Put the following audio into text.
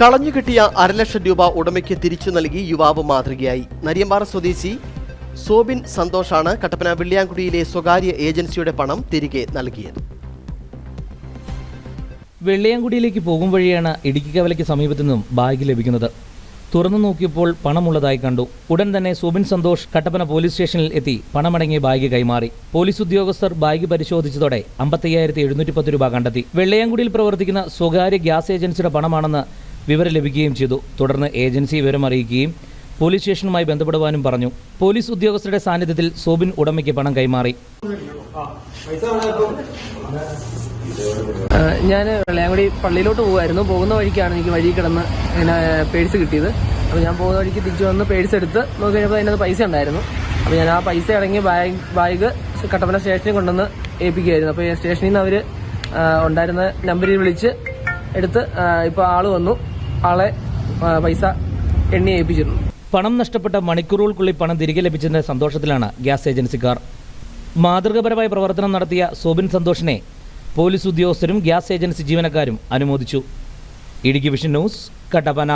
കളഞ്ഞുകിട്ടിയ അരലക്ഷം രൂപ ഉടമയ്ക്ക് തിരിച്ചു നൽകി യുവാവ് മാതൃകയായി. നരിയമ്പാറ സ്വദേശി സോബിൻ സന്തോഷാണ് കട്ടപ്പന വെള്ളിയാങ്കുടിയിലെ സ്വകാര്യ ഏജൻസിയുടെ പണം തിരികെ നൽകിയത്. വെള്ളിയാങ്കുടിയിലേക്ക് പോകും വഴിയാണ് ഇടുക്കി കവലയ്ക്ക് സമീപത്തു നിന്നും ബാഗ് ലഭിക്കുന്നത്. തുറന്നു നോക്കിയപ്പോൾ പണമുള്ളതായി കണ്ടു. ഉടൻ തന്നെ സോബിൻ സന്തോഷ് കട്ടപ്പന പോലീസ് സ്റ്റേഷനിൽ എത്തി പണമടങ്ങിയ ബാഗ് കൈമാറി. പോലീസ് ഉദ്യോഗസ്ഥർ ബാഗ് പരിശോധിച്ചതോടെ അമ്പത്തയ്യായിരത്തി എഴുന്നൂറ്റി പത്ത് രൂപ കണ്ടെത്തി. വെള്ളയാങ്കുടിയിൽ പ്രവർത്തിക്കുന്ന സ്വകാര്യ ഗ്യാസ് ഏജൻസിയുടെ പണമാണെന്ന് വിവരം ലഭിക്കുകയും ചെയ്തു. തുടർന്ന് ഏജൻസി വിവരം അറിയിക്കുകയും പോലീസ് സ്റ്റേഷനുമായി ബന്ധപ്പെടുവാനും പറഞ്ഞു. പോലീസ് ഉദ്യോഗസ്ഥരുടെ സാന്നിധ്യത്തിൽ സോബിൻ ഉടമയ്ക്ക് പണം കൈമാറി. ഞാൻ വെള്ളയാങ്കുടി പള്ളിയിലോട്ട് പോകുമായിരുന്നു പോകുന്ന വഴിക്കാണ് എനിക്ക് വഴി കിടന്ന് ഇങ്ങനെ പേഴ്സ് കിട്ടിയത്. അപ്പോൾ ഞാൻ പോകുന്ന വഴിക്ക് തിരിച്ചു വന്ന് പേഴ്സ് എടുത്ത് നോക്കി കഴിഞ്ഞപ്പോൾ അതിനകത്ത് പൈസ ഉണ്ടായിരുന്നു. അപ്പോൾ ഞാൻ ആ പൈസ അടങ്ങി ബാഗ് ബാഗ് കട്ടപ്പന സ്റ്റേഷനിൽ കൊണ്ടുവന്ന് ഏൽപ്പിക്കുകയായിരുന്നു. അപ്പോൾ സ്റ്റേഷനിൽ നിന്ന് അവർ ഉണ്ടായിരുന്ന നമ്പറിൽ വിളിച്ച് എടുത്ത് ഇപ്പോൾ ആൾ വന്നു. ആളെ പൈസ എണ്ണി ഏൽപ്പിച്ചിരുന്നു. പണം നഷ്ടപ്പെട്ട മണിക്കൂറുകൾക്കുള്ളിൽ പണം തിരികെ ലഭിച്ചതിന്റെ സന്തോഷത്തിലാണ് ഗ്യാസ് ഏജൻസിക്കാർ. മാതൃകാപരമായ പ്രവർത്തനം നടത്തിയ സോബിൻ സന്തോഷിനെ പോലീസ് ഉദ്യോഗസ്ഥരും ഗ്യാസ് ഏജൻസി ജീവനക്കാരും അനുമോദിച്ചു. Idukki vision news Kattappana.